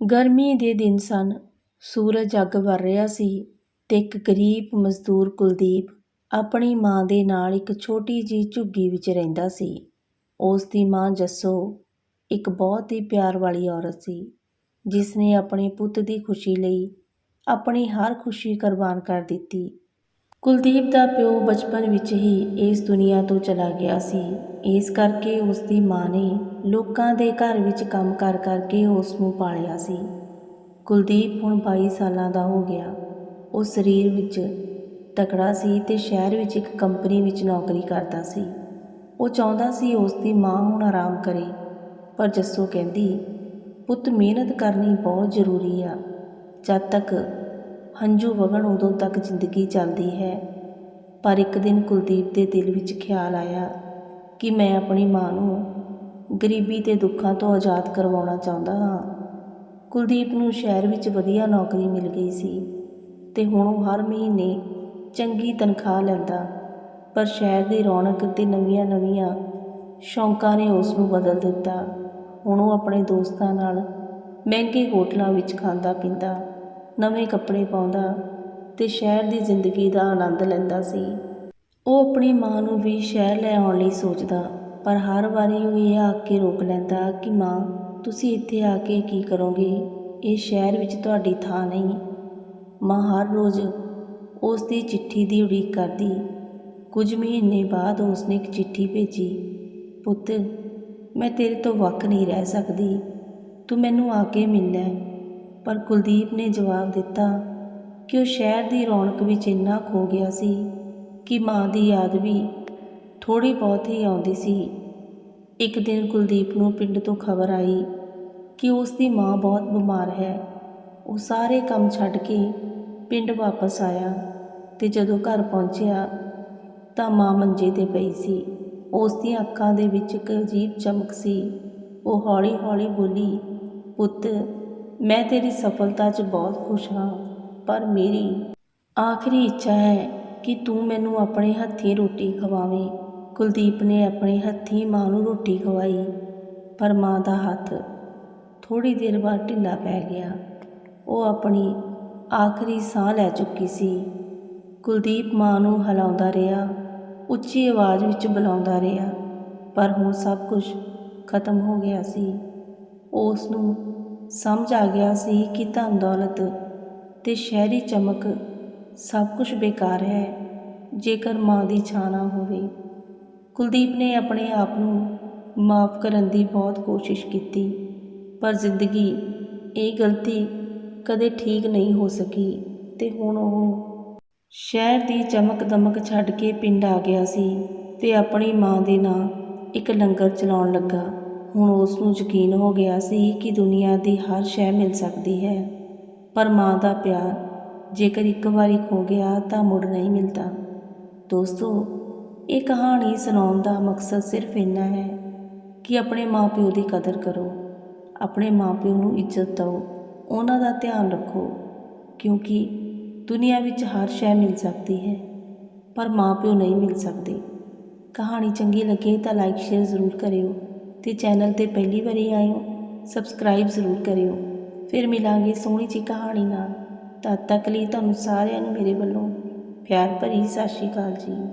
ਗਰਮੀ ਦੇ ਦਿਨ ਸਨ। ਸੂਰਜ ਅੱਗ ਵਰ ਰਿਹਾ ਸੀ ਤੇ ਇੱਕ ਗਰੀਬ ਮਜ਼ਦੂਰ ਕੁਲਦੀਪ ਆਪਣੀ ਮਾਂ ਦੇ ਨਾਲ ਇੱਕ ਛੋਟੀ ਜਿਹੀ ਝੁੱਗੀ ਵਿੱਚ ਰਹਿੰਦਾ ਸੀ। ਉਸ ਦੀ ਮਾਂ ਜੱਸੋ ਇੱਕ ਬਹੁਤ ਹੀ ਪਿਆਰ ਵਾਲੀ ਔਰਤ ਸੀ ਜਿਸ ਨੇ ਆਪਣੇ ਪੁੱਤ ਦੀ ਖੁਸ਼ੀ ਲਈ ਆਪਣੀ ਹਰ ਖੁਸ਼ੀ ਕੁਰਬਾਨ ਕਰ ਦਿੱਤੀ। ਕੁਲਦੀਪ ਦਾ ਪਿਓ ਬਚਪਨ ਵਿੱਚ ਹੀ ਇਸ ਦੁਨੀਆ ਤੋਂ ਚਲਾ ਗਿਆ ਸੀ। ਇਸ ਕਰਕੇ ਉਸ ਦੀ ਮਾਂ ਨੇ ਲੋਕਾਂ ਦੇ ਘਰ ਵਿੱਚ ਕੰਮ ਕਰ ਕਰਕੇ ਉਸ ਨੂੰ ਪਾਲਿਆ ਸੀ। ਕੁਲਦੀਪ ਹੁਣ 22 ਸਾਲਾਂ ਦਾ ਹੋ ਗਿਆ। ਉਹ ਸਰੀਰ ਵਿੱਚ ਤਕੜਾ ਸੀ ਤੇ ਸ਼ਹਿਰ ਵਿੱਚ ਇੱਕ ਕੰਪਨੀ ਵਿੱਚ ਨੌਕਰੀ ਕਰਦਾ ਸੀ। ਉਹ ਚਾਹੁੰਦਾ ਸੀ ਉਸ ਦੀ ਮਾਂ ਹੁਣ ਆਰਾਮ ਕਰੇ। ਪਰ ਜੱਸੋ ਕਹਿੰਦੀ, ਪੁੱਤ, ਮਿਹਨਤ ਕਰਨੀ ਬਹੁਤ ਜ਼ਰੂਰੀ ਆ। ਜਦ ਤੱਕ ਹੰਝੂ ਵਗਣ ਉਦੋਂ ਤੱਕ ਜ਼ਿੰਦਗੀ ਚੱਲਦੀ ਹੈ। ਪਰ ਇੱਕ ਦਿਨ ਕੁਲਦੀਪ ਦੇ ਦਿਲ ਵਿੱਚ ਖਿਆਲ ਆਇਆ ਕਿ ਮੈਂ ਆਪਣੀ ਮਾਂ ਨੂੰ ਗਰੀਬੀ ਤੇ ਦੁੱਖਾਂ ਤੋਂ ਆਜ਼ਾਦ ਕਰਵਾਉਣਾ ਚਾਹੁੰਦਾ ਹਾਂ। ਕੁਲਦੀਪ ਨੂੰ ਸ਼ਹਿਰ ਵਿੱਚ ਵਧੀਆ ਨੌਕਰੀ ਮਿਲ ਗਈ ਸੀ ਤੇ ਹੁਣ ਉਹ ਹਰ ਮਹੀਨੇ ਚੰਗੀ ਤਨਖਾਹ ਲੈਂਦਾ, ਪਰ ਸ਼ਹਿਰ ਦੀ ਰੌਣਕ ਤੇ ਨਵੀਆਂ-ਨਵੀਆਂ ਸ਼ੌਂਕਾਂ ਨੇ ਉਸ ਨੂੰ ਬਦਲ ਦਿੱਤਾ। ਹੁਣ ਉਹ ਆਪਣੇ ਦੋਸਤਾਂ ਨਾਲ ਮਹਿੰਗੇ ਹੋਟਲਾਂ ਵਿੱਚ ਖਾਂਦਾ ਪੀਂਦਾ ਨਵੇਂ ਕੱਪੜੇ ਪਾਉਂਦਾ ਅਤੇ ਸ਼ਹਿਰ ਦੀ ਜ਼ਿੰਦਗੀ ਦਾ ਆਨੰਦ ਲੈਂਦਾ ਸੀ। ਉਹ ਆਪਣੀ ਮਾਂ ਨੂੰ ਵੀ ਸ਼ਹਿਰ ਲੈ ਆਉਣ ਲਈ ਸੋਚਦਾ, ਪਰ ਹਰ ਵਾਰੀ ਉਹ ਇਹ ਆ ਕੇ ਰੋਕ ਲੈਂਦਾ ਕਿ ਮਾਂ, ਤੁਸੀਂ ਇੱਥੇ ਆ ਕੇ ਕੀ ਕਰੋਗੇ? ਇਹ ਸ਼ਹਿਰ ਵਿੱਚ ਤੁਹਾਡੀ ਥਾਂ ਨਹੀਂ। ਮਾਂ ਹਰ ਰੋਜ਼ ਉਸ ਦੀ ਚਿੱਠੀ ਦੀ ਉਡੀਕ ਕਰਦੀ। ਕੁਝ ਮਹੀਨੇ ਬਾਅਦ ਉਸਨੇ ਇੱਕ ਚਿੱਠੀ ਭੇਜੀ, ਪੁੱਤ, ਮੈਂ ਤੇਰੇ ਤੋਂ ਵੱਖ ਨਹੀਂ ਰਹਿ ਸਕਦੀ। ਤੂੰ ਮੈਨੂੰ ਆ ਕੇ ਮਿਲ ਲੈ ਪਰ ਕੁਲਦੀਪ ਨੇ ਜਵਾਬ ਦਿੱਤਾ ਕਿ ਉਹ ਸ਼ਹਿਰ ਦੀ ਰੌਣਕ ਵਿੱਚ ਇੰਨਾ ਖੋ ਗਿਆ ਸੀ ਕਿ ਮਾਂ ਦੀ ਯਾਦ ਵੀ ਥੋੜੀ ਬਹੁਤ ਹੀ ਆਉਂਦੀ ਸੀ। ਇੱਕ ਦਿਨ ਕੁਲਦੀਪ ਨੂੰ ਪਿੰਡ ਤੋਂ ਖਬਰ ਆਈ ਕਿ ਉਸ ਦੀ ਮਾਂ ਬਹੁਤ ਬਿਮਾਰ ਹੈ। ਉਹ ਸਾਰੇ ਕੰਮ ਛੱਡ ਕੇ ਪਿੰਡ ਵਾਪਸ ਆਇਆ ਤੇ ਜਦੋਂ ਘਰ ਪਹੁੰਚਿਆ ਤਾਂ ਮਾਂ ਮੰਜੇ ਤੇ ਪਈ ਸੀ। ਉਸ ਦੀਆਂ ਅੱਖਾਂ ਦੇ ਵਿੱਚ ਇੱਕ ਅਜੀਬ ਚਮਕ ਸੀ। ਉਹ ਹੌਲੀ-ਹੌਲੀ ਬੋਲੀ, ਪੁੱਤ ਮੈਂ ਤੇਰੀ ਸਫਲਤਾ 'ਚ ਬਹੁਤ ਖੁਸ਼ ਹਾਂ, ਪਰ ਮੇਰੀ ਆਖਰੀ ਇੱਛਾ ਹੈ ਕਿ ਤੂੰ ਮੈਨੂੰ ਆਪਣੇ ਹੱਥੀਂ ਰੋਟੀ ਖਵਾਵੇਂ। ਕੁਲਦੀਪ ਨੇ ਆਪਣੇ ਹੱਥੀਂ ਮਾਂ ਨੂੰ ਰੋਟੀ ਖਵਾਈ, ਪਰ ਮਾਂ ਦਾ ਹੱਥ ਥੋੜੀ ਦੇਰ ਬਾਅਦ ਢਿੱਲਾ ਪੈ ਗਿਆ। ਉਹ ਆਪਣੀ ਆਖਰੀ ਸਾਹ ਲੈ ਚੁੱਕੀ ਸੀ। ਕੁਲਦੀਪ ਮਾਂ ਨੂੰ ਹਿਲਾਉਂਦਾ ਰਿਹਾ, ਉੱਚੀ ਆਵਾਜ਼ ਵਿੱਚ ਬੁਲਾਉਂਦਾ ਰਿਹਾ, ਪਰ ਹੁਣ ਸਭ ਕੁਝ ਖਤਮ ਹੋ ਗਿਆ ਸੀ। ਉਸ ਨੂੰ ਸਮਝ ਆ ਗਿਆ ਸੀ ਕਿ ਧਨ ਦੌਲਤ ਤੇ ਸ਼ਹਿਰੀ ਚਮਕ ਸਭ ਕੁਝ ਬੇਕਾਰ ਹੈ, ਜੇਕਰ ਮਾਂ ਦੀ ਛਾਂ ਨਾ ਹੋਵੇ। ਕੁਲਦੀਪ ਨੇ ਆਪਣੇ ਆਪ ਨੂੰ ਮਾਫ ਕਰਨ ਦੀ ਬਹੁਤ ਕੋਸ਼ਿਸ਼ ਕੀਤੀ, ਪਰ ਜ਼ਿੰਦਗੀ ਇਹ ਗਲਤੀ ਕਦੇ ਠੀਕ ਨਹੀਂ ਹੋ ਸਕੀ ਤੇ ਹੁਣ ਉਹ ਸ਼ਹਿਰ ਦੀ ਚਮਕ ਦਮਕ ਛੱਡ ਕੇ ਪਿੰਡ ਆ ਗਿਆ ਸੀ ਤੇ ਆਪਣੀ ਮਾਂ ਦੇ ਨਾਂ ਇੱਕ ਲੰਗਰ ਚਲਾਉਣ ਲੱਗਾ। ਹੁਣ ਉਸ ਨੂੰ ਯਕੀਨ ਹੋ ਗਿਆ ਸੀ ਕਿ ਦੁਨੀਆ ਦੀ ਹਰ ਸ਼ੈ ਮਿਲ ਸਕਦੀ ਹੈ। ਪਰ ਮਾਂ ਦਾ ਪਿਆਰ ਜੇਕਰ ਇੱਕ ਵਾਰੀ ਖੋ ਗਿਆ ਤਾਂ ਮੁੜ ਨਹੀਂ ਮਿਲਦਾ। ਦੋਸਤੋ, ਇਹ ਕਹਾਣੀ ਸੁਣਾਉਣ ਦਾ ਮਕਸਦ ਸਿਰਫ ਇੰਨਾ ਹੈ ਕਿ ਆਪਣੇ ਮਾਪਿਓ ਦੀ ਕਦਰ ਕਰੋ, ਆਪਣੇ ਮਾਪਿਓ ਨੂੰ ਇੱਜ਼ਤ ਦਿਓ, ਉਹਨਾਂ ਦਾ ਧਿਆਨ ਰੱਖੋ, ਕਿਉਂਕਿ ਦੁਨੀਆ ਵਿੱਚ ਹਰ ਸ਼ੈ ਮਿਲ ਸਕਦੀ ਹੈ, ਪਰ ਮਾਪਿਓ ਨਹੀਂ ਮਿਲ ਸਕਦੇ। ਕਹਾਣੀ ਚੰਗੀ ਲੱਗੇ ਤਾਂ ਲਾਈਕ ਸ਼ੇਅਰ ਜ਼ਰੂਰ ਕਰਿਓ। ਤੇ ਚੈਨਲ ਤੇ ਪਹਿਲੀ ਵਾਰੀ ਆਇਓ ਸਬਸਕ੍ਰਾਈਬ ਜ਼ਰੂਰ ਕਰਿਓ। ਫਿਰ ਮਿਲਾਂਗੇ ਸੋਹਣੀ ਜੀ ਕਹਾਣੀ ਨਾਲ। ਤਦ ਤੱਕ ਲਈ ਤੁਹਾਨੂੰ ਸਾਰਿਆਂ ਨੂੰ ਮੇਰੇ ਵੱਲੋਂ ਪਿਆਰ ਭਰੀ ਸਤਿ ਸ਼੍ਰੀ ਅਕਾਲ ਜੀ।